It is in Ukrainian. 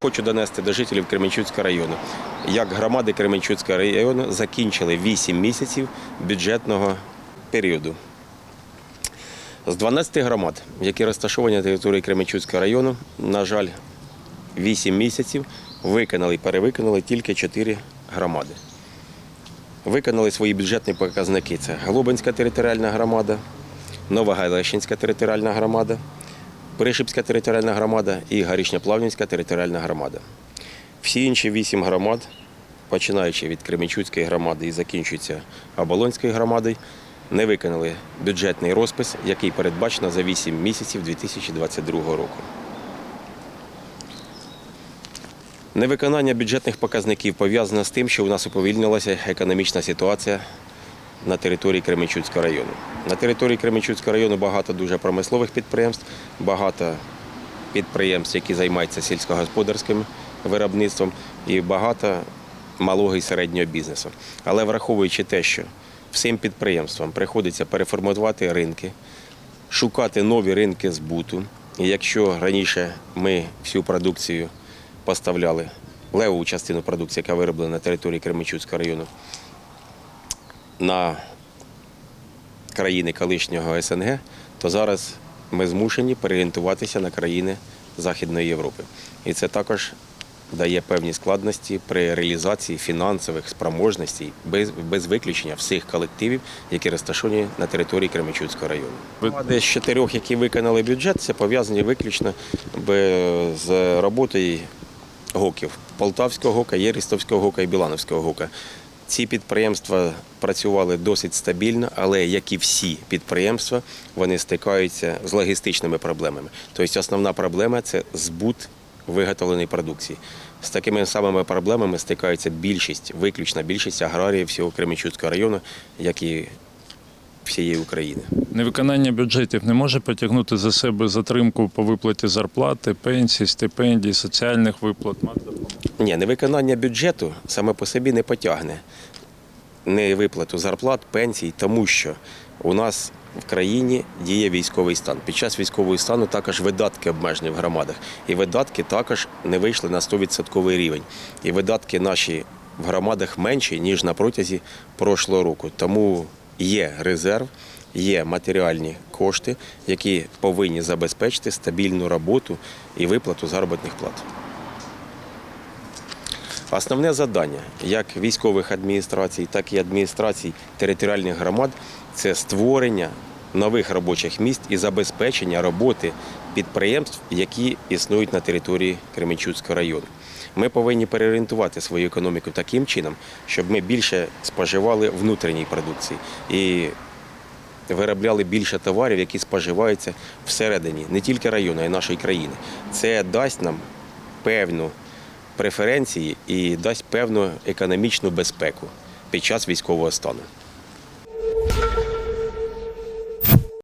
Хочу донести до жителів Кременчуцького району. Як громади Кременчуцького району закінчили 8 місяців бюджетного періоду. З 12 громад, які розташовані на території Кременчуцького району, на жаль, 8 місяців виконали і перевиконали тільки 4 громади. Виконали свої бюджетні показники. Це Глобинська територіальна громада, Новогалещинська територіальна громада, Пришипська територіальна громада і Горішньоплавнівська територіальна громада. Всі інші вісім громад, починаючи від Кременчуцької громади і закінчуються Оболонською громадою, не виконали бюджетний розпис, який передбачено за 8 місяців 2022 року. Невиконання бюджетних показників пов'язано з тим, що у нас уповільнилася економічна ситуація на території Кременчуцького району. На території Кременчуцького району багато дуже промислових підприємств, багато підприємств, які займаються сільськогосподарським виробництвом, і багато малого і середнього бізнесу. Але враховуючи те, що всім підприємствам приходиться переформатувати ринки, шукати нові ринки збуту. І якщо раніше ми всю продукцію поставляли, левову частину продукції, яка вироблена на території Кременчуцького району, на країни колишнього СНГ, то зараз ми змушені переорієнтуватися на країни Західної Європи. І це також дає певні складності при реалізації фінансових спроможностей без, без виключення всіх колективів, які розташовані на території Кременчуцького району. Громади з чотирьох, які виконали бюджет, це пов'язані виключно з роботою ГОКів Полтавського ГОКа, Єристовського ГОКа і Білановського ГОКа. Ці підприємства працювали досить стабільно, але як і всі підприємства, вони стикаються з логістичними проблемами. Тобто основна проблема це збут виготовленої продукції. З такими самими проблемами стикаються більшість, виключна більшість аграріїв всього Кременчуцького району, як і всієї України. Невиконання бюджетів не може потягнути за себе затримку по виплаті зарплати, пенсій, стипендій, соціальних виплат. Ні, невиконання бюджету саме по собі не потягне не виплату зарплат, пенсій, тому що у нас в країні діє військовий стан. Під час військового стану також видатки обмежені в громадах. І видатки також не вийшли на 100% рівень. І видатки наші в громадах менші, ніж на протязі прошлого року. Тому є резерв, є матеріальні кошти, які повинні забезпечити стабільну роботу і виплату заробітних плат. Основне завдання як військових адміністрацій, так і адміністрацій територіальних громад це створення нових робочих місць і забезпечення роботи підприємств, які існують на території Кременчуцького району. Ми повинні переорієнтувати свою економіку таким чином, щоб ми більше споживали внутрішньої продукції і виробляли більше товарів, які споживаються всередині не тільки району, а й нашої країни. Це дасть нам певну преференції і дасть певну економічну безпеку під час військового стану.